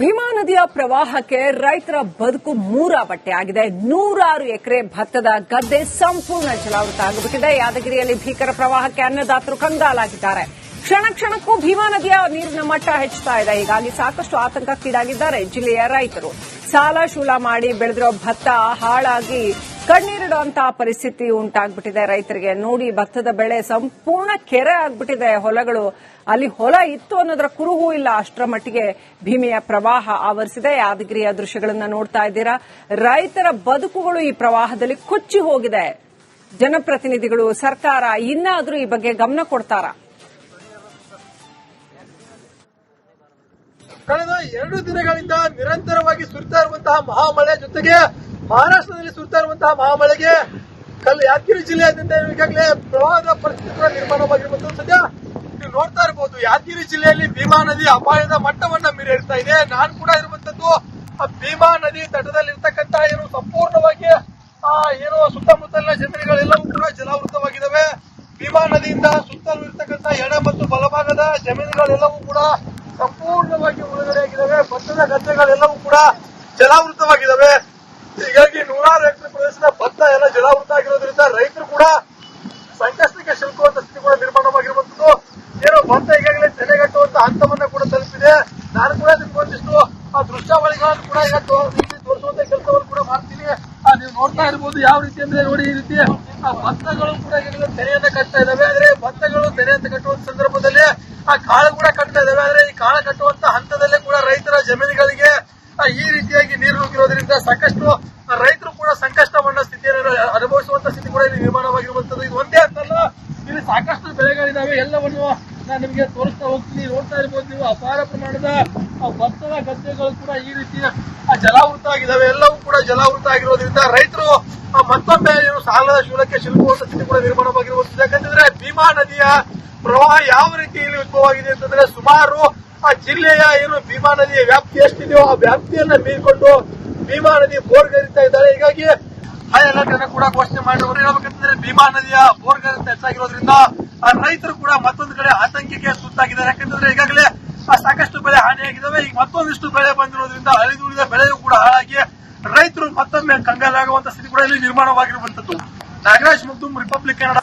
ಭೀಮಾ ನದಿಯ ಪ್ರವಾಹಕ್ಕೆ ರೈತರ ಬದುಕು ಮೂರ ಬಟ್ಟೆ ಆಗಿದೆ. ನೂರಾರು ಎಕರೆ ಭತ್ತದ ಗದ್ದೆ ಸಂಪೂರ್ಣ ಜಲಾವೃತ ಆಗಿಬಿಟ್ಟಿದೆ. ಯಾದಗಿರಿಯಲ್ಲಿ ಭೀಕರ ಪ್ರವಾಹಕ್ಕೆ ಅನ್ನದಾತರು ಕಂಗಾಲಾಗಿದ್ದಾರೆ. ಕ್ಷಣ ಕ್ಷಣಕ್ಕೂ ಭೀಮಾ ನದಿಯ ನೀರಿನ ಮಟ್ಟ ಹೆಚ್ಚುತ್ತಾ ಇದೆ. ಹೀಗಾಗಿ ಸಾಕಷ್ಟು ಆತಂಕಕ್ಕೀಡಾಗಿದ್ದಾರೆ ಜಿಲ್ಲೆಯ ರೈತರು. ಸಾಲ ಶೂಲ ಮಾಡಿ ಬೆಳೆದಿರೋ ಭತ್ತ ಹಾಳಾಗಿ ಕಣ್ಣೀರಿಡುವಂತಹ ಪರಿಸ್ಥಿತಿ ಉಂಟಾಗ್ಬಿಟ್ಟಿದೆ. ರೈತರಿಗೆ ನೋಡಿ ಭತ್ತದ ಬೆಳೆ ಸಂಪೂರ್ಣ ಕೆರೆ ಆಗ್ಬಿಟ್ಟಿದೆ. ಹೊಲಗಳು, ಅಲ್ಲಿ ಹೊಲ ಇತ್ತು ಅನ್ನೋದರ ಕುರುಹು ಇಲ್ಲ. ಅಷ್ಟರ ಮಟ್ಟಿಗೆ ಭೀಮಿಯ ಪ್ರವಾಹ ಆವರಿಸಿದೆ. ಯಾದಗಿರಿಯ ದೃಶ್ಯಗಳನ್ನ ನೋಡ್ತಾ ಇದ್ದೀರಾ? ರೈತರ ಬದುಕುಗಳು ಈ ಪ್ರವಾಹದಲ್ಲಿ ಕೊಚ್ಚಿ ಹೋಗಿದೆ. ಜನಪ್ರತಿನಿಧಿಗಳು, ಸರ್ಕಾರ ಇನ್ನಾದರೂ ಈ ಬಗ್ಗೆ ಗಮನ ಕೊಡ್ತಾರಾ? ಕಳೆದ ಎರಡು ದಿನಗಳಿಂದ ನಿರಂತರವಾಗಿ ಸುರಿತಾ ಇರುವಂತಹ ಮಹಾಮಳೆ ಜೊತೆಗೆ ಮಹಾರಾಷ್ಟ್ರದಲ್ಲಿ ಸುರಿತಾ ಇರುವಂತಹ ಮಹಾಮಳೆಗೆ ಕಲ್ ಯಾದಗಿರಿ ಜಿಲ್ಲೆಯಾದ್ಯಂತ ಈಗಾಗಲೇ ಪ್ರವಾಹದ ಪರಿಸ್ಥಿತಿ ಕೂಡ ನಿರ್ಮಾಣವಾಗಿರುವಂತಹ ಸದ್ಯ ನೀವು ನೋಡ್ತಾ ಇರಬಹುದು ಯಾದಗಿರಿ ಜಿಲ್ಲೆಯಲ್ಲಿ ಭೀಮಾ ನದಿ ಅಪಾಯದ ಮಟ್ಟವನ್ನ ಮೀರಿಡ್ತಾ ಇದೆ. ನಾನು ಕೂಡ ಇರುವಂತದ್ದು ಆ ಭೀಮಾ ನದಿ ತಟದಲ್ಲಿ ತಟದಲ್ಲಿರ್ತಕ್ಕಂತ ಏನು ಸಂಪೂರ್ಣವಾಗಿ, ಆ, ಏನು ಸುತ್ತಮುತ್ತಲಿನ ಜಮೀನುಗಳೆಲ್ಲವೂ ಕೂಡ ಜಲಾವೃತವಾಗಿದ್ದಾವೆ. ಭೀಮಾ ನದಿಯಿಂದ ಸುತ್ತಲೂ ಇರ್ತಕ್ಕಂತಹ ಎಡ ಮತ್ತು ಬಲಭಾಗದ ಜಮೀನುಗಳೆಲ್ಲವೂ ಕೂಡ ಸಂಪೂರ್ಣವಾಗಿ ಕೂಡ ಜಲಾವೃತವಾಗಿದ್ದಾವೆ. ಹೀಗಾಗಿ ನೂರಾರು ಎಕರೆ ಪ್ರದೇಶದ ಭತ್ತ ಎಲ್ಲ ಜಲಾವೃತ ಆಗಿರೋದ್ರಿಂದ ರೈತರು ಕೂಡ ಸಂಕಷ್ಟಕ್ಕೆ ಸಿಲುಕುವಂತ ಸ್ಥಿತಿ ಕೂಡ ನಿರ್ಮಾಣವಾಗಿರುವಂತದ್ದು. ಏನೋ ಭತ್ತ ಈಗಾಗಲೇ ತೆರೆಗಟ್ಟುವಂತ ಹಂತವನ್ನ ಕೂಡ ತಲುಪಿದೆ. ನಾನು ಕೂಡ ನಿಮ್ಗೊಂದಿಷ್ಟು ಆ ದೃಶ್ಯಾವಳಿಗಳನ್ನು ಕೂಡ ಈಗ ತೋರಿಸುವಂತ ಕೆಲಸವನ್ನು ಕೂಡ ಮಾಡ್ತೀನಿ. ನೀವು ನೋಡ್ತಾ ಇರ್ಬೋದು ಯಾವ ರೀತಿ ಅಂದ್ರೆ ನೋಡಿ ಈ ರೀತಿ ಆ ಭತ್ತಗಳು ಕೂಡ ಈಗಾಗಲೇ ತೆರೆಯನ್ನ ಕಟ್ತಾ ಇದಾವೆ ಆದ್ರೆ ಭತ್ತಗಳು ತೆರೆಯನ್ನ ಕಟ್ಟುವಂತ ಸಂದರ್ಭದಲ್ಲಿ ಆ ಕಾಳು ಕೂಡ ಕಟ್ತಾ ಇದಾವೆ ಆದ್ರೆ ಈ ಕಾಳು ಕಟ್ಟುವಂತ ಹಂತದಲ್ಲೇ ಕೂಡ ರೈತರ ಜಮೀನುಗಳಿಗೆ ಆ, ಈ ರೀತಿಯಾಗಿ ನೀರು ನುಗ್ಗಿರೋದ್ರಿಂದ ಸಾಕಷ್ಟು ರೈತರು ಕೂಡ ಸಂಕಷ್ಟವನ್ನ ಸ್ಥಿತಿಯನ್ನು ಅನುಭವಿಸುವಂತ ಸ್ಥಿತಿ ಕೂಡ ಇಲ್ಲಿ ನಿರ್ಮಾಣವಾಗಿರುವಂತದ್ದು ಇದು ಒಂದೇ ಅಂತಲ್ಲ, ಇಲ್ಲಿ ಸಾಕಷ್ಟು ಬೆಳೆಗಳಿದಾವೆ. ಎಲ್ಲವನ್ನು ನಾನು ನಿಮಗೆ ತೋರಿಸ್ತಾ ಹೋಗ್ತೀನಿ. ನೋಡ್ತಾ ಇರ್ಬೋದು ನೀವು. ಅಪಾರ ಪ್ರಮಾಣದ ಭತ್ತದ ಗದ್ದೆಗಳು ಕೂಡ ಈ ರೀತಿಯ ಜಲಾವೃತ ಆಗಿದಾವೆ. ಎಲ್ಲವೂ ಕೂಡ ಜಲಾವೃತ ಆಗಿರೋದ್ರಿಂದ ರೈತರು ಮತ್ತೊಮ್ಮೆ ಏನು ಸಾಲದ ಶೂಲಕ್ಕೆ ಸಿಲುಕುವಂತ ಸ್ಥಿತಿ ಕೂಡ ನಿರ್ಮಾಣವಾಗಿರುವಂತದ್ದು. ಯಾಕಂತಂದ್ರೆ ಭೀಮಾ ನದಿಯ ಪ್ರವಾಹ ಯಾವ ರೀತಿ ಇಲ್ಲಿ ಉದ್ಭವವಾಗಿದೆ ಅಂತಂದ್ರೆ ಸುಮಾರು ಆ ಜಿಲ್ಲೆಯ ಏನು ಭೀಮಾ ನದಿಯ ವ್ಯಾಪ್ತಿ ಎಷ್ಟಿದೆಯೋ ಆ ವ್ಯಾಪ್ತಿಯನ್ನ ಮೀರಿಕೊಂಡು ಭೀಮಾ ನದಿ ಬೋರ್ಗರಿತಾ ಇದ್ದಾರೆ. ಹೀಗಾಗಿ ಹೈ ಅಲರ್ಟ್ ಕೂಡ ಘೋಷಣೆ ಮಾಡಿದ್ರು ಹೇಳ್ಬೇಕಂತಂದ್ರೆ ಭೀಮಾ ನದಿಯ ಬೋರ್ಗರಿತ ಹೆಚ್ಚಾಗಿರೋದ್ರಿಂದ ರೈತರು ಕೂಡ ಮತ್ತೊಂದು ಕಡೆ ಆತಂಕಕ್ಕೆ ಸುತ್ತಾಗಿದ್ದಾರೆ ಯಾಕಂತಂದ್ರೆ ಈಗಾಗಲೇ ಸಾಕಷ್ಟು ಬೆಳೆ ಹಾನಿಯಾಗಿದ್ದಾವೆ. ಈಗ ಮತ್ತೊಂದಿಷ್ಟು ಬೆಳೆ ಬಂದಿರೋದ್ರಿಂದ ಅಳಿದುಳಿದ ಬೆಳೆಯೂ ಕೂಡ ಹಾಳಾಗಿ ರೈತರು ಮತ್ತೊಮ್ಮೆ ಕಂಗಾಲಾಗುವಂತ ಸ್ಥಿತಿ ಕೂಡ ಇಲ್ಲಿ ನಿರ್ಮಾಣವಾಗಿರುವಂತದ್ದು. ನಾಗರಾಜ್ ಮುಗ್ದುಂ ರಿಪಬ್ಲಿಕ್ ಕನ್ನಡ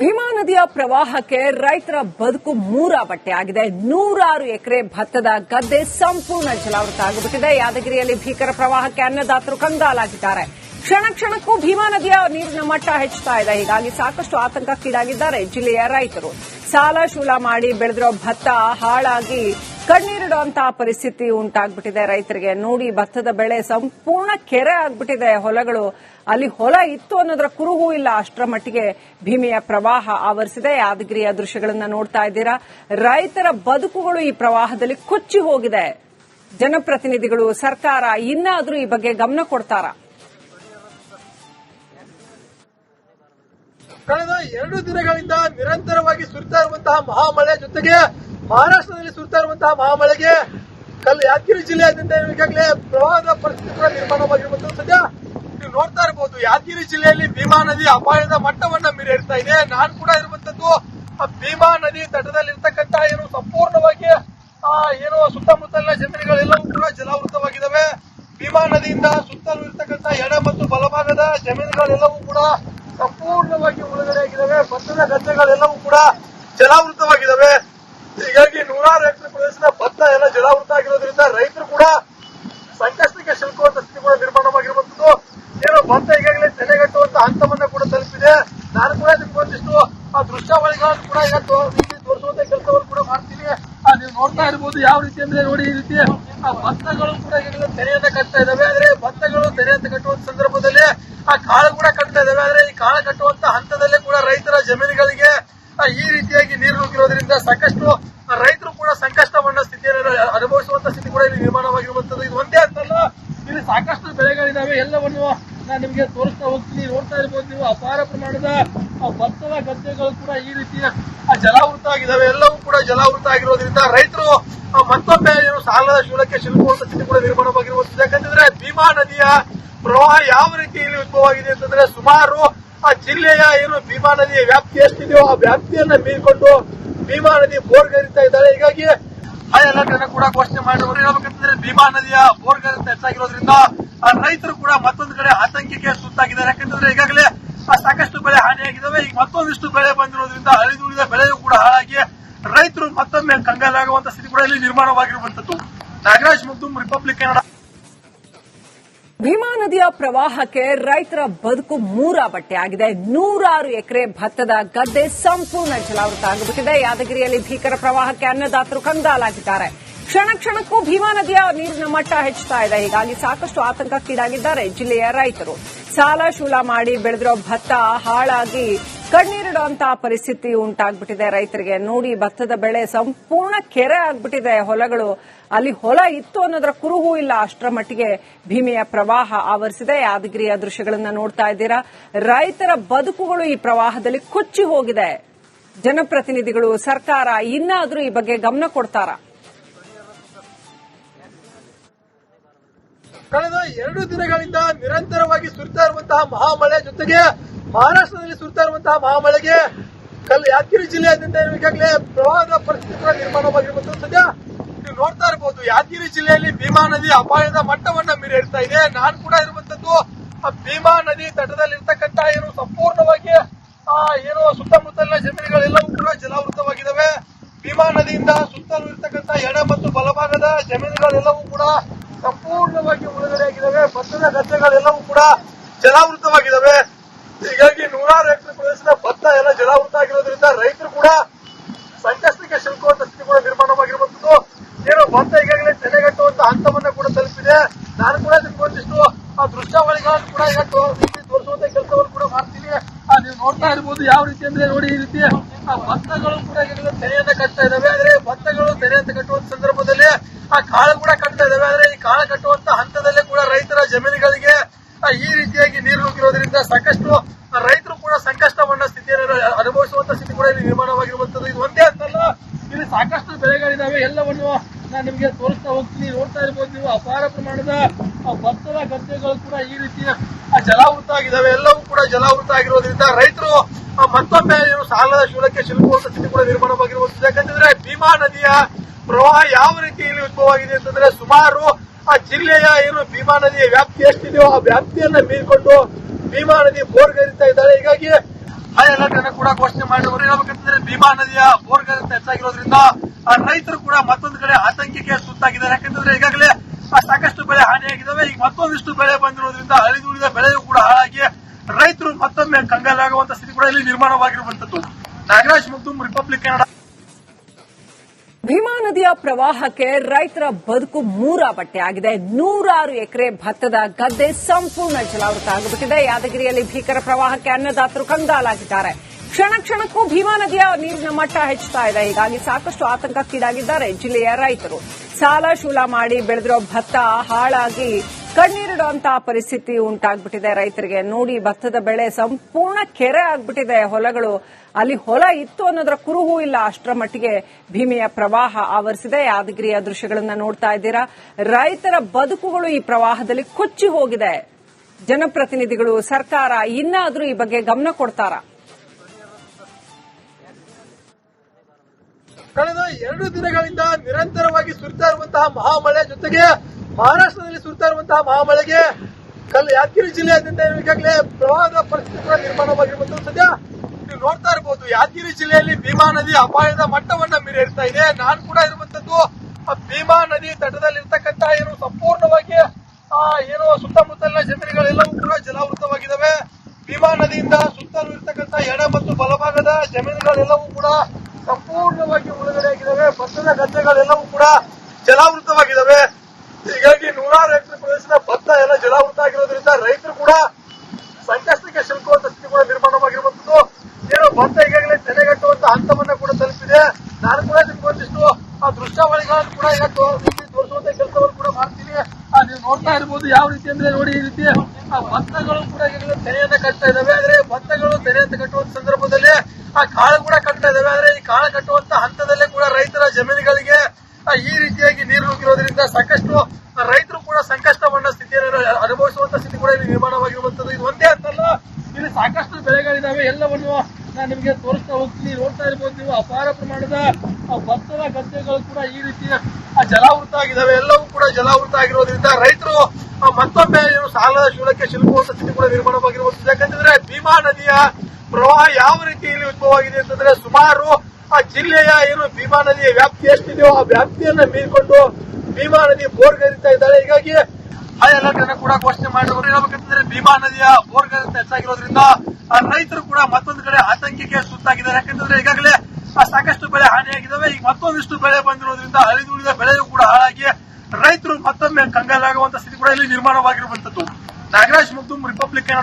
ಭೀಮಾ ನದಿಯ ಪ್ರವಾಹಕ್ಕೆ ರೈತರ ಬದುಕು ಮೂರ ಬಟ್ಟೆ ಆಗಿದೆ. ನೂರಾರು ಎಕರೆ ಭತ್ತದ ಗದ್ದೆ ಸಂಪೂರ್ಣ ಜಲಾವೃತ ಆಗಿಬಿಟ್ಟಿದೆ. ಯಾದಗಿರಿಯಲ್ಲಿ ಭೀಕರ ಪ್ರವಾಹಕ್ಕೆ ಅನ್ನದಾತರು ಕಂಗಾಲಾಗಿದ್ದಾರೆ. ಕ್ಷಣ ಕ್ಷಣಕ್ಕೂ ಭೀಮಾ ನದಿಯ ನೀರಿನ ಮಟ್ಟ ಹೆಚ್ಚುತ್ತಾ ಇದೆ. ಹೀಗಾಗಿ ಸಾಕಷ್ಟು ಆತಂಕಕ್ಕೀಡಾಗಿದ್ದಾರೆ ಜಿಲ್ಲೆಯ ರೈತರು. ಸಾಲ ಶೂಲ ಮಾಡಿ ಬೆಳೆದಿರೋ ಭತ್ತ ಹಾಳಾಗಿ ಕಣ್ಣೀರಿಡುವಂತಹ ಪರಿಸ್ಥಿತಿ ಉಂಟಾಗ್ಬಿಟ್ಟಿದೆ. ರೈತರಿಗೆ ನೋಡಿ ಭತ್ತದ ಬೆಳೆ ಸಂಪೂರ್ಣ ಕೆರೆ ಆಗ್ಬಿಟ್ಟಿದೆ. ಹೊಲಗಳು ಅಲ್ಲಿ ಹೊಲ ಇತ್ತು ಅನ್ನೋದರ ಕುರುಹು ಇಲ್ಲ. ಅಷ್ಟರ ಮಟ್ಟಿಗೆ ಭೀಮಿಯ ಪ್ರವಾಹ ಆವರಿಸಿದೆ. ಯಾದಗಿರಿಯ ದೃಶ್ಯಗಳನ್ನ ನೋಡ್ತಾ ಇದ್ದೀರಾ? ರೈತರ ಬದುಕುಗಳು ಈ ಪ್ರವಾಹದಲ್ಲಿ ಕೊಚ್ಚಿ ಹೋಗಿದೆ. ಜನಪ್ರತಿನಿಧಿಗಳು, ಸರ್ಕಾರ ಇನ್ನಾದರೂ ಈ ಬಗ್ಗೆ ಗಮನ ಕೊಡ್ತಾರಾ? ಕಳೆದ ಎರಡು ದಿನಗಳಿಂದ ನಿರಂತರವಾಗಿ ಸುರಿತಾ ಇರುವಂತಹ ಮಹಾಮಳೆ ಜೊತೆಗೆ ಮಹಾರಾಷ್ಟ್ರದಲ್ಲಿ ಸುರಿತಾ ಇರುವಂತಹ ಮಹಾಮಳೆಗೆ ಕಲ್ ಯಾದಗಿರಿ ಜಿಲ್ಲೆಯಾದ್ಯಂತ ಈಗಾಗಲೇ ಪ್ರವಾಹದ ಪರಿಸ್ಥಿತಿ ಕೂಡ ನಿರ್ಮಾಣವಾಗಿರುವಂತಹ ಸದ್ಯ ನೀವು ನೋಡ್ತಾ ಇರಬಹುದು ಯಾದಗಿರಿ ಜಿಲ್ಲೆಯಲ್ಲಿ ಭೀಮಾ ನದಿ ಅಪಾಯದ ಮಟ್ಟವನ್ನ ಮೀರೇರ್ತಾ ಇದೆ. ನಾನು ಕೂಡ ಇರುವಂತದ್ದು ಆ ಭೀಮಾ ನದಿ ತಟದಲ್ಲಿರ್ತಕ್ಕಂತ ಏನು ಸಂಪೂರ್ಣವಾಗಿ, ಆ, ಏನು ಸುತ್ತಮುತ್ತಲಿನ ಜಮೀನುಗಳೆಲ್ಲವೂ ಕೂಡ ಜಲಾವೃತವಾಗಿದ್ದಾವೆ. ಭೀಮಾ ನದಿಯಿಂದ ಸುತ್ತಲೂ ಇರ್ತಕ್ಕಂತ ಎಡ ಮತ್ತು ಬಲಭಾಗದ ಜಮೀನುಗಳೆಲ್ಲವೂ ಕೂಡ ಸಂಪೂರ್ಣವಾಗಿ ಮುಳುಗಡೆಯಾಗಿದ್ದಾವೆ ಭತ್ತದ ಗದ್ದೆಗಳೆಲ್ಲವೂ ಕೂಡ ಜಲಾವೃತವಾಗಿದ್ದಾವೆ ಹೀಗಾಗಿ ನೂರಾರು ಎಕರೆ ಪ್ರದೇಶದ ಭತ್ತ ಉಂಟಾಗಿರೋದ್ರಿಂದ ರೈತರು ಕೂಡ ಸಂಕಷ್ಟಕ್ಕೆ ಸಿಲುಕುವಂತ ಸ್ಥಿತಿ ಕೂಡ ನಿರ್ಮಾಣವಾಗಿರುವಂತದ್ದು. ಏನೋ ಭತ್ತ ಈಗಾಗಲೇ ತಲೆಗಟ್ಟುವಂತ ಹಂತವನ್ನ ಕೂಡ ತಲುಪಿದೆ. ನಾನು ಕೂಡ ನಿಮ್ಗೊಂದಿಷ್ಟು ಆ ದೃಶ್ಯಾವಳಿಗಳನ್ನು ಕೂಡ ಈಗ ತೋರಿಸುವಂತ ಕೆಲಸವನ್ನು ಕೂಡ ಮಾಡ್ತೀನಿ. ನೀವು ನೋಡ್ತಾ ಇರ್ಬೋದು ಯಾವ ರೀತಿ ಅಂದ್ರೆ ನೋಡಿ ಈ ರೀತಿ ಆ ಭತ್ತಗಳು ಕೂಡ ಈಗಾಗಲೇ ತೆರೆಯನ್ನ ಕಟ್ತಾ ಇದಾವೆ ಆದ್ರೆ ಭತ್ತಗಳು ತೆರೆಯಂತ ಕಟ್ಟುವಂತ ಸಂದರ್ಭದಲ್ಲಿ ಆ ಕಾಳು ಕೂಡ ಕಟ್ತಾ ಇದಾವೆ ಆದ್ರೆ ಈ ಕಾಳು ಕಟ್ಟುವಂತ ಹಂತದಲ್ಲೇ ಕೂಡ ರೈತರ ಜಮೀನುಗಳಿಗೆ ಆ, ಈ ರೀತಿಯಾಗಿ ನೀರು ನುಗ್ಗಿರೋದ್ರಿಂದ ಸಾಕಷ್ಟು ರೈತರು ಕೂಡ ಸಂಕಷ್ಟವನ್ನ ಸ್ಥಿತಿಯನ್ನು ಅನುಭವಿಸುವಂತ ಸ್ಥಿತಿ ಕೂಡ ಇಲ್ಲಿ ನಿರ್ಮಾಣವಾಗಿರುವಂತದ್ದು ಇದು ಒಂದೇ ಅಂತಲ್ಲ ಇಲ್ಲಿ ಸಾಕಷ್ಟು ಬೆಳೆಗಳಿದಾವೆ ಎಲ್ಲವನ್ನು ನಾನು ನಿಮಗೆ ತೋರಿಸ್ತಾ ಹೋಗ್ತೀನಿ ನೋಡ್ತಾ ಇರ್ಬೋದು ನೀವು ಮಾಡಿದ ಆ, ಭತ್ತದ ಗದ್ದೆಗಳು ಕೂಡ ಈ ರೀತಿಯ ಜಲಾವೃತ ಆಗಿದ್ದಾವೆ ಎಲ್ಲವೂ ಕೂಡ ಜಲಾವೃತ ಆಗಿರೋದ್ರಿಂದ ರೈತರು ಮತ್ತೊಮ್ಮೆ ಏನು ಸಾಲದ ಶೂಲಕ್ಕೆ ಸಿಲುಕುವಂತ ಸ್ಥಿತಿ ಕೂಡ ನಿರ್ಮಾಣವಾಗಿರುವಂತದ್ದು ಯಾಕಂತಂದ್ರೆ ಭೀಮಾ ನದಿಯ ಪ್ರವಾಹ ಯಾವ ರೀತಿ ಇಲ್ಲಿ ಉದ್ಭವವಾಗಿದೆ ಅಂತಂದ್ರೆ ಸುಮಾರು ಆ ಜಿಲ್ಲೆಯ ಏನು ಭೀಮಾ ನದಿಯ ವ್ಯಾಪ್ತಿ ಎಷ್ಟಿದೆಯೋ ಆ ವ್ಯಾಪ್ತಿಯನ್ನ ಮೀರಿಕೊಂಡು ಭೀಮಾ ನದಿ ಬೋರ್ಗರಿತಾ ಇದ್ದಾಳೆ ಹೀಗಾಗಿ ಆ ಅನ್ನು ಕೂಡ ಘೋಷಣೆ ಮಾಡಿದವರು ಹೇಳ್ಬೇಕಂತಂದ್ರೆ ಭೀಮಾ ನದಿಯ ಬೋರ್ಗರಿತ ಹೆಚ್ಚಾಗಿರೋದ್ರಿಂದ ರೈತರು ಕೂಡ ಮತ್ತೊಂದು ಕಡೆ ಆತಂಕಕ್ಕೆ ಸುತ್ತಾಗಿದ್ದಾರೆ ಯಾಕಂತಂದ್ರೆ ಈಗಾಗಲೇ ಸಾಕಷ್ಟು ಬೆಳೆ ಹಾನಿಯಾಗಿದ್ದಾವೆ. ಈಗ ಮತ್ತೊಂದಿಷ್ಟು ಬೆಳೆ ಬಂದಿರೋದ್ರಿಂದ ಹಳಿದುಳಿದ ಬೆಳೆಯೂ ಕೂಡ ಹಾಳಾಗಿ ರೈತರು ಮತ್ತೊಮ್ಮೆ ಕಂಗಾಲಾಗುವಂತ ಸ್ಥಿತಿ ಕೂಡ ಇಲ್ಲಿ ನಿರ್ಮಾಣವಾಗಿರುವಂತದ್ದು ನಾಗರಾಜ್ ಮುದ್ದು ರಿಪಬ್ಲಿಕ್ ಕನ್ನಡ ಭೀಮಾ ನದಿಯ ಪ್ರವಾಹಕ್ಕೆ ರೈತರ ಬದುಕು ಮೂರ ಬಟ್ಟೆ ಆಗಿದೆ. ನೂರಾರು ಎಕರೆ ಭತ್ತದ ಗದ್ದೆ ಸಂಪೂರ್ಣ ಜಲಾವೃತ ಆಗಬೇಕಿದೆ ಯಾದಗಿರಿಯಲ್ಲಿ ಭೀಕರ ಪ್ರವಾಹಕ್ಕೆ ಅನ್ನದಾತರು ಕಂಗಾಲಾಗಿದ್ದಾರೆ. ಕ್ಷಣ ಕ್ಷಣಕ್ಕೂ ಭೀಮಾ ನದಿಯ ನೀರಿನ ಮಟ್ಟ ಹೆಚ್ಚುತ್ತಾ ಇದೆ. ಹೀಗಾಗಿ ಸಾಕಷ್ಟು ಆತಂಕಕ್ಕೀಡಾಗಿದ್ದಾರೆ ಜಿಲ್ಲೆಯ ರೈತರು. ಸಾಲ ಶೂಲ ಮಾಡಿ ಬೆಳೆದಿರೋ ಭತ್ತ ಹಾಳಾಗಿ ಕಣ್ಣೀರಿಡುವಂತಹ ಪರಿಸ್ಥಿತಿ ಉಂಟಾಗ್ಬಿಟ್ಟಿದೆ. ರೈತರಿಗೆ ನೋಡಿ ಭತ್ತದ ಬೆಳೆ ಸಂಪೂರ್ಣ ಕೆರೆ ಆಗ್ಬಿಟ್ಟಿದೆ. ಹೊಲಗಳು, ಅಲ್ಲಿ ಹೊಲ ಇತ್ತು ಅನ್ನೋದರ ಕುರುಹು ಇಲ್ಲ. ಅಷ್ಟರ ಮಟ್ಟಿಗೆ ಭೀಮೆಯ ಪ್ರವಾಹ ಆವರಿಸಿದೆ. ಯಾದಗಿರಿಯ ದೃಶ್ಯಗಳನ್ನ ನೋಡ್ತಾ ಇದ್ದೀರಾ? ರೈತರ ಬದುಕುಗಳು ಈ ಪ್ರವಾಹದಲ್ಲಿ ಕೊಚ್ಚಿ ಹೋಗಿದೆ. ಜನಪ್ರತಿನಿಧಿಗಳು, ಸರ್ಕಾರ ಇನ್ನಾದರೂ ಈ ಬಗ್ಗೆ ಗಮನ ಕೊಡ್ತಾರಾ? ಕಳೆದ ಎರಡು ದಿನಗಳಿಂದ ನಿರಂತರವಾಗಿ ಸುರಿತಾ ಇರುವಂತಹ ಮಹಾಮಳೆ ಜೊತೆಗೆ ಮಹಾರಾಷ್ಟ್ರದಲ್ಲಿ ಸುರಿತಾ ಇರುವಂತಹ ಮಹಾಮಳೆಗೆ ಕಲ್ ಯಾದಗಿರಿ ಜಿಲ್ಲೆಯಾದ್ಯಂತ ಈಗಾಗಲೇ ಪ್ರವಾಹದ ಪರಿಸ್ಥಿತಿ ನಿರ್ಮಾಣವಾಗಿರುವಂತಹ ಸದ್ಯ ನೀವು ನೋಡ್ತಾ ಇರಬಹುದು ಯಾದಗಿರಿ ಜಿಲ್ಲೆಯಲ್ಲಿ ಭೀಮಾ ನದಿ ಅಪಾಯದ ಮಟ್ಟವನ್ನ ಮೀರಿರ್ತಾ ಇದೆ. ನಾನು ಕೂಡ ಇರುವಂತದ್ದು ಭೀಮಾ ನದಿ ತಟದಲ್ಲಿರ್ತಕ್ಕಂತಹ ಏನು ಸಂಪೂರ್ಣವಾಗಿ, ಆ, ಏನು ಸುತ್ತಮುತ್ತಲಿನ ಜಮೀನುಗಳೆಲ್ಲವೂ ಕೂಡ ಜಲಾವೃತವಾಗಿದ್ದಾವೆ. ಭೀಮಾ ನದಿಯಿಂದ ಸುತ್ತಲೂ ಇರ್ತಕ್ಕಂತಹ ಎಡ ಮತ್ತು ಬಲಭಾಗದ ಜಮೀನುಗಳೆಲ್ಲವೂ ಕೂಡ ಸಂಪೂರ್ಣವಾಗಿ ಮುಳುಗಡೆಯಾಗಿದ್ದಾವೆ ಭತ್ತದ ಗದ್ದೆಗಳೆಲ್ಲವೂ ಕೂಡ ಜಲಾವೃತವಾಗಿದ್ದಾವೆ. ಹೀಗಾಗಿ ನೂರಾರು ಎಕರೆ ಪ್ರದೇಶದ ಭತ್ತ ಎಲ್ಲ ಜಲಾವೃತ ಆಗಿರೋದ್ರಿಂದ ರೈತರು ಕೂಡ ಸಂಕಷ್ಟಕ್ಕೆ ಸಿಲುಕುವಂತ ಸ್ಥಿತಿ ಕೂಡ ನಿರ್ಮಾಣವಾಗಿರುವಂತದ್ದು ಏನು ಭತ್ತ ಈಗಾಗಲೇ ತೆನೆಗಟ್ಟುವಂತ ಹಂತವನ್ನ ಕೂಡ ತಲುಪಿದೆ. ನಾನು ಕೂಡ ನಿಮ್ಗೆ ಒಂದಿಷ್ಟು ಆ ದೃಶ್ಯಾವಳಿಗಳನ್ನು ಕೂಡ ಈಗ ತೋರಿಸುವಂತ ಕೆಲಸವನ್ನು ಕೂಡ ಮಾಡ್ತೀನಿ. ನೀವು ನೋಡ್ತಾ ಇರ್ಬೋದು ಯಾವ ರೀತಿ ಅಂದ್ರೆ ನೋಡಿ ಈ ರೀತಿ ಆ ಭತ್ತಗಳು ಕೂಡ ಈಗಾಗಲೇ ತೆನೆಯನ್ನ ಕಟ್ತಾ ಇದಾವೆ ಆದ್ರೆ ಭತ್ತಗಳು ತೆನೆಯನ್ನ ಕಟ್ಟುವಂತ ಸಂದರ್ಭದಲ್ಲಿ ಆ ಕಾಳು ಕೂಡ ಕಟ್ತಾ ಇದಾವೆ ಆದ್ರೆ ಈ ಕಾಳು ಕಟ್ಟುವಂತ ಹಂತದಲ್ಲೇ ಕೂಡ ರೈತರ ಜಮೀನುಗಳಿಗೆ ಆ, ಈ ರೀತಿಯಾಗಿ ನೀರು ನುಗ್ಗಿರೋದ್ರಿಂದ ಸಾಕಷ್ಟು ರೈತರು ಕೂಡ ಸಂಕಷ್ಟವನ್ನ ಸ್ಥಿತಿಯನ್ನು ಅನುಭವಿಸುವಂತ ಸ್ಥಿತಿ ಕೂಡ ಇಲ್ಲಿ ನಿರ್ಮಾಣವಾಗಿರುವಂತದ್ದು ಇದು ಒಂದೇ ಅಂತಲ್ಲ ಇಲ್ಲಿ ಸಾಕಷ್ಟು ಬೆಳೆಗಳಿದಾವೆ ಎಲ್ಲವನ್ನು ನಾನು ನಿಮಗೆ ತೋರಿಸ್ತಾ ಹೋಗ್ತೀನಿ ನೋಡ್ತಾ ಇರ್ಬೋದು ನೀವು. ಅಪಾರ ಪ್ರಮಾಣದ ಭತ್ತದ ಗದ್ದೆಗಳು ಕೂಡ ಈ ರೀತಿ ಆ, ಜಲಾವೃತ ಆಗಿದಾವೆ ಎಲ್ಲವೂ ಕೂಡ ಜಲಾವೃತ ಆಗಿರೋದ್ರಿಂದ ರೈತರು ಮತ್ತೊಮ್ಮೆ ಏನು ಸಾಲದ ಶೂಲಕ್ಕೆ ಸಿಲುಕುವಂತ ಸ್ಥಿತಿ ಕೂಡ ನಿರ್ಮಾಣವಾಗಿರುವಂತದ್ದು ಯಾಕಂತಂದ್ರೆ ಭೀಮಾ ನದಿಯ ಪ್ರವಾಹ ಯಾವ ರೀತಿ ಇಲ್ಲಿ ಉದ್ಭವವಾಗಿದೆ ಅಂತಂದ್ರೆ ಸುಮಾರು ಆ ಜಿಲ್ಲೆಯ ಏನು ಭೀಮಾ ನದಿಯ ವ್ಯಾಪ್ತಿ ಎಷ್ಟಿದೆಯೋ ಆ ವ್ಯಾಪ್ತಿಯನ್ನ ಮೀರಿಕೊಂಡು ಭೀಮಾ ನದಿ ಬೋರ್ಗರಿತಾ ಇದ್ದಾರೆ. ಹೀಗಾಗಿ ಹೈ ಅನ್ನು ಕೂಡ ಘೋಷಣೆ ಮಾಡಿದವರು ಏನಾಗಬೇಕಂತಂದ್ರೆ ಭೀಮಾ ನದಿಯ ಬೋರ್ಗರಿತ ಹೆಚ್ಚಾಗಿರೋದ್ರಿಂದ ರೈತರು ಕೂಡ ಮತ್ತೊಂದು ಕಡೆ ಆತಂಕಕ್ಕೆ ತುತ್ತಾಗಿದ್ದಾರೆ. ಯಾಕಂತಂದ್ರೆ ಈಗಾಗಲೇ ಸಾಕಷ್ಟು ಬೆಳೆ ಹಾನಿಯಾಗಿದ್ದಾವೆ. ಈಗ ಮತ್ತೊಂದಿಷ್ಟು ಬೆಳೆ ಬಂದಿರೋದ್ರಿಂದ ಅಳಿದುಳಿದ ಬೆಳೆಯೂ ಕೂಡ ಹಾಳಾಗಿ ರೈತರು ಮತ್ತೊಮ್ಮೆ ಕಂಗಾಲಾಗುವಂತ ಸ್ಥಿತಿ ಕೂಡ ಇಲ್ಲಿ ನಿರ್ಮಾಣವಾಗಿರುವಂತದ್ದು. ನಾಗರಾಜ್ ಮುಗ್ದುಂ ರಿಪಬ್ಲಿಕ್ ಕನ್ನಡ ಭೀಮಾ ನದಿಯ ಪ್ರವಾಹಕ್ಕೆ ರೈತರ ಬದುಕು ಮೂರ ಬಟ್ಟೆ ಆಗಿದೆ. ನೂರಾರು ಎಕರೆ ಭತ್ತದ ಗದ್ದೆ ಸಂಪೂರ್ಣ ಜಲಾವೃತ ಆಗಿಬಿಟ್ಟಿದೆ. ಯಾದಗಿರಿಯಲ್ಲಿ ಭೀಕರ ಪ್ರವಾಹಕ್ಕೆ ಅನ್ನದಾತರು ಕಂಗಾಲಾಗಿದ್ದಾರೆ. ಕ್ಷಣ ಕ್ಷಣಕ್ಕೂ ಭೀಮಾ ನದಿಯ ನೀರಿನ ಮಟ್ಟ ಹೆಚ್ಚುತ್ತಾ ಇದೆ. ಹೀಗಾಗಿ ಸಾಕಷ್ಟು ಆತಂಕಕ್ಕೀಡಾಗಿದ್ದಾರೆ ಜಿಲ್ಲೆಯ ರೈತರು. ಸಾಲ ಶೂಲ ಮಾಡಿ ಬೆಳೆದಿರೋ ಭತ್ತ ಹಾಳಾಗಿ ಕಣ್ಣೀರಿಡುವಂತಹ ಪರಿಸ್ಥಿತಿ ಉಂಟಾಗ್ಬಿಟ್ಟಿದೆ. ರೈತರಿಗೆ ನೋಡಿ ಭತ್ತದ ಬೆಳೆ ಸಂಪೂರ್ಣ ಕೆರೆ ಆಗ್ಬಿಟ್ಟಿದೆ. ಹೊಲಗಳು, ಅಲ್ಲಿ ಹೊಲ ಇತ್ತು ಅನ್ನೋದರ ಕುರುಹು ಇಲ್ಲ. ಅಷ್ಟರ ಮಟ್ಟಿಗೆ ಭೀಮೆಯ ಪ್ರವಾಹ ಆವರಿಸಿದೆ. ಯಾದಗಿರಿಯ ದೃಶ್ಯಗಳನ್ನ ನೋಡ್ತಾ ಇದ್ದೀರಾ? ರೈತರ ಬದುಕುಗಳು ಈ ಪ್ರವಾಹದಲ್ಲಿ ಕೊಚ್ಚಿ ಹೋಗಿದೆ. ಜನಪ್ರತಿನಿಧಿಗಳು, ಸರ್ಕಾರ ಇನ್ನಾದರೂ ಈ ಬಗ್ಗೆ ಗಮನ ಕೊಡ್ತಾರಾ? ಕಳೆದ ಎರಡು ದಿನಗಳಿಂದ ನಿರಂತರವಾಗಿ ಸುರಿತಾ ಇರುವಂತಹ ಮಹಾಮಳೆ ಜೊತೆಗೆ ಮಹಾರಾಷ್ಟ್ರದಲ್ಲಿ ಸುರಿತಾ ಇರುವಂತಹ ಮಹಾಮಳೆಗೆ ಕಲ್ ಯಾದಗಿರಿ ಜಿಲ್ಲೆಯಾದ್ಯಂತ ಈಗಾಗಲೇ ಪ್ರವಾಹದ ಪರಿಸ್ಥಿತಿ ನಿರ್ಮಾಣವಾಗಿರುವಂತಹ ಸದ್ಯ ನೀವು ನೋಡ್ತಾ ಇರಬಹುದು ಯಾದಗಿರಿ ಜಿಲ್ಲೆಯಲ್ಲಿ ಭೀಮಾ ನದಿ ಅಪಾಯದ ಮಟ್ಟವನ್ನ ಮೀರಿರ್ತಾ ಇದೆ. ನಾನು ಕೂಡ ಇರುವಂತದ್ದು ಭೀಮಾ ನದಿ ತಟದಲ್ಲಿರ್ತಕ್ಕಂಥ ಏನು ಸಂಪೂರ್ಣವಾಗಿ, ಆ, ಏನು ಸುತ್ತಮುತ್ತಲಿನ ಜಮೀನುಗಳೆಲ್ಲವೂ ಕೂಡ ಜಲಾವೃತವಾಗಿದ್ದಾವೆ ಭೀಮಾ ನದಿಯಿಂದ ಸುತ್ತಲೂ ಇರ್ತಕ್ಕಂತಹ ಎಡ ಮತ್ತು ಬಲಭಾಗದ ಜಮೀನುಗಳೆಲ್ಲವೂ ಕೂಡ ಸಂಪೂರ್ಣವಾಗಿ ಕೂಡ ಜಲಾವೃತವಾಗಿದ್ದಾವೆ ಹೀಗಾಗಿ ನೂರಾರು ಎಕರೆ ಪ್ರದೇಶದ ಭತ್ತ ಎಲ್ಲ ಜಲಾವೃತ ಆಗಿರೋದ್ರಿಂದ ರೈತರು ಕೂಡ ಸಂಕಷ್ಟಕ್ಕೆ ಸಿಲುಕುವಂತ ಸ್ಥಿತಿ ಕೂಡ ನಿರ್ಮಾಣವಾಗಿರುವಂತದ್ದು. ಏನು ಭತ್ತ ಈಗಾಗಲೇ ತೆನೆಗಟ್ಟುವಂತ ಹಂತವನ್ನ ಕೂಡ ತಲುಪಿದೆ. ನಾನು ಕೂಡ ನಿಮ್ಗೆ ಒಂದಿಷ್ಟು ಆ ದೃಶ್ಯಾವಳಿಗಳನ್ನು ಕೂಡ ಈಗ ತೋರಿಸುವಂತ ಕೆಲಸವನ್ನು ಕೂಡ ಮಾಡ್ತೀನಿ. ನೀವು ನೋಡ್ತಾ ಇರ್ಬೋದು ಯಾವ ರೀತಿ ಅಂದ್ರೆ ನೋಡಿ ಈ ರೀತಿ ಆ ಭತ್ತಗಳು ಕೂಡ ಈಗಾಗಲೇ ತೆನೆಯನ್ನ ಕಟ್ತಾ ಇದ್ದಾವೆ ಆದ್ರೆ ಭತ್ತಗಳು ತೆನೆಯನ್ನ ಕಟ್ಟುವಂತ ಸಂದರ್ಭದಲ್ಲಿ ಆ ಕಾಳು ಕೂಡ ಕಟ್ತಾ ಇದಾವೆ ಆದ್ರೆ ಈ ಕಾಳು ಕಟ್ಟುವಂತ ಹಂತದಲ್ಲೇ ಕೂಡ ರೈತರ ಜಮೀನುಗಳಿಗೆ ಆ, ಈ ರೀತಿಯಾಗಿ ನೀರು ನುಗ್ಗಿರೋದ್ರಿಂದ ಸಾಕಷ್ಟು ರೈತರು ಕೂಡ ಸಂಕಷ್ಟವನ್ನ ಸ್ಥಿತಿಯನ್ನು ಅನುಭವಿಸುವಂತ ಸ್ಥಿತಿ ಕೂಡ ಇಲ್ಲಿ ನಿರ್ಮಾಣವಾಗಿರುವಂತದ್ದು ಇದು ಒಂದೇ ಅಂತಲ್ಲ ಇಲ್ಲಿ ಸಾಕಷ್ಟು ಬೆಳೆಗಳಿದಾವೆ ಎಲ್ಲವನ್ನು ನಾನು ನಿಮಗೆ ತೋರಿಸ್ತಾ ಹೋಗ್ತೀನಿ ನೋಡ್ತಾ ಇರ್ಬೋದು, ನೀವು ಅಪಾರ ಪ್ರಮಾಣದ ಭತ್ತದ ಗದ್ದೆಗಳು ಕೂಡ ಈ ರೀತಿಯ ಜಲಾವೃತ ಆಗಿದ್ದಾವೆ. ಎಲ್ಲವೂ ಕೂಡ ಜಲಾವೃತ ಆಗಿರೋದ್ರಿಂದ ರೈತರು ಮತ್ತೊಮ್ಮೆ ಏನು ಸಾಲದ ಶೂಲಕ್ಕೆ ಸಿಲುಕುವಂತ ಸ್ಥಿತಿ ಕೂಡ ನಿರ್ಮಾಣವಾಗಿರುವಂತದ್ದು ಯಾಕಂತಂದ್ರೆ ಭೀಮಾ ನದಿಯ ಪ್ರವಾಹ ಯಾವ ರೀತಿಯಲ್ಲಿ ಉದ್ಭವವಾಗಿದೆ ಅಂತಂದ್ರೆ ಸುಮಾರು, ಆ, ಜಿಲ್ಲೆಯ ಏನು ಭೀಮಾ ನದಿಯ ವ್ಯಾಪ್ತಿ ಎಷ್ಟಿದೆಯೋ ಆ ವ್ಯಾಪ್ತಿಯನ್ನ ಮೀರಿಕೊಂಡು ಭೀಮಾ ನದಿ ಬೋರ್ಗರಿತಾ ಇದ್ದಾರೆ. ಹೀಗಾಗಿ ಅಲರ್ಟ್ ಅನ್ನು ಕೂಡ ಘೋಷಣೆ ಮಾಡಿರುವ ಹೇಳ್ಬೇಕಂತಂದ್ರೆ ಭೀಮಾ ನದಿಯ ಬೋರ್ಗರಿತ ಹೆಚ್ಚಾಗಿರೋದ್ರಿಂದ, ಆ, ರೈತರು ಕೂಡ ಮತ್ತೊಂದು ಕಡೆ ಆತಂಕಕ್ಕೆ ಸುತ್ತಾಗಿದ್ದಾರೆ ಯಾಕಂತಂದ್ರೆ ಈಗಾಗಲೇ, ಆ, ಸಾಕಷ್ಟು ಬೆಳೆ ಹಾನಿಯಾಗಿದ್ದಾವೆ. ಈಗ ಮತ್ತೊಂದಿಷ್ಟು ಬೆಳೆ ಬಂದಿರೋದ್ರಿಂದ ಹರಿದುಳಿದ ಬೆಳೆಯೂ ಕೂಡ ಹಾಳಾಗಿ, ರೈತರು ಮತ್ತೊಮ್ಮೆ ಕಂಗಾಲಾಗುವಂತ ಸ್ಥಿತಿ ಕೂಡ ಇಲ್ಲಿ ನಿರ್ಮಾಣವಾಗಿರುವಂತದ್ದು ನಾಗರಾಜ್ ಮುಗ್ದು ರಿಪಬ್ಲಿಕ್